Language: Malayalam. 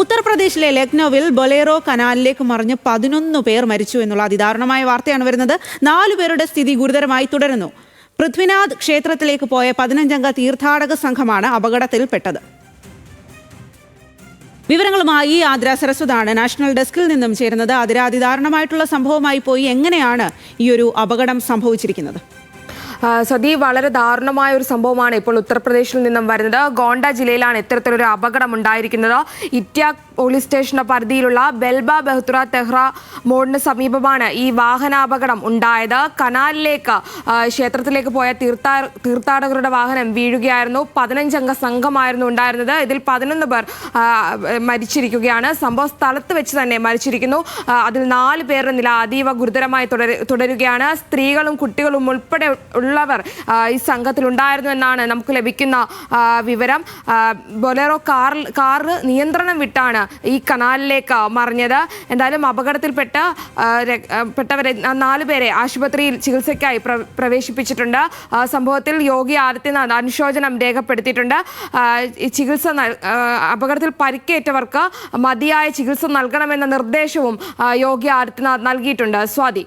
ഉത്തർപ്രദേശിലെ ലക്നൌവിൽ ബൊലേറോ കനാലിലേക്ക് മറിഞ്ഞ് പതിനൊന്ന് പേർ മരിച്ചു എന്നുള്ള അതിദാരുണമായ വാർത്തയാണ് വരുന്നത്. നാലു പേരുടെ സ്ഥിതി ഗുരുതരമായി തുടരുന്നു. പൃഥ്വിനാഥ് ക്ഷേത്രത്തിലേക്ക് പോയ പതിനഞ്ചംഗ തീർത്ഥാടക സംഘമാണ് അപകടത്തിൽപ്പെട്ടത്. വിവരങ്ങളുമായി ആദ്ര സരസ്വതാണ്. നാഷണൽ ഡെസ്കിൽ നിന്നും ചേരുന്നത് അതിരാതിദാരുണമായിട്ടുള്ള സംഭവമായി പോയി എങ്ങനെയാണ് ഈ ഒരു അപകടം സംഭവിച്ചിരിക്കുന്നത്? സതി വളരെ ദാരുണമായ ഒരു സംഭവമാണ് ഇപ്പോൾ ഉത്തർപ്രദേശിൽ നിന്നും വരുന്നത്. ഗോണ്ട ജില്ലയിലാണ് ഇത്തരത്തിലൊരു അപകടം ഉണ്ടായിരിക്കുന്നത്. ഇറ്റ്യാക് പോലീസ് സ്റ്റേഷന്റെ പരിധിയിലുള്ള ബെൽബ ബഹുത്ര തെഹ്റ മോഡിന് സമീപമാണ് ഈ വാഹനാപകടം ഉണ്ടായത്. കനാലിലേക്ക് ക്ഷേത്രത്തിലേക്ക് പോയ തീർത്ഥാ തീർത്ഥാടകരുടെ വാഹനം വീഴുകയായിരുന്നു. പതിനഞ്ചംഗ സംഘമായിരുന്നു ഉണ്ടായിരുന്നത്. ഇതിൽ പതിനൊന്ന് പേർ മരിച്ചിരിക്കുകയാണ്. സംഭവ സ്ഥലത്ത് വെച്ച് തന്നെ മരിച്ചിരിക്കുന്നു. അതിൽ നാല് പേരുടെ നില അതീവ ഗുരുതരമായി തുടരുകയാണ്. സ്ത്രീകളും കുട്ടികളും ഉൾപ്പെടെ ഉള്ളവർ ഈ സംഘത്തിൽ ഉണ്ടായിരുന്നു എന്നാണ് നമുക്ക് ലഭിക്കുന്ന വിവരം. ബൊലേറോ കാർ കാറ് നിയന്ത്രണം വിട്ടാണ് ഈ കനാലിലേക്ക് മറിഞ്ഞത്. എന്തായാലും അപകടത്തിൽപ്പെട്ട് പെട്ടവരെ നാല് പേരെ ആശുപത്രിയിൽ ചികിത്സയ്ക്കായി പ്രവേശിപ്പിച്ചിട്ടുണ്ട്. സംഭവത്തിൽ യോഗി ആദിത്യനാഥ് അനുശോചനം രേഖപ്പെടുത്തിയിട്ടുണ്ട്. ചികിത്സ അപകടത്തിൽ പരിക്കേറ്റവർക്ക് മതിയായ ചികിത്സ നൽകണമെന്ന നിർദ്ദേശവും യോഗി ആദിത്യനാഥ് നൽകിയിട്ടുണ്ട്. സ്വാതി.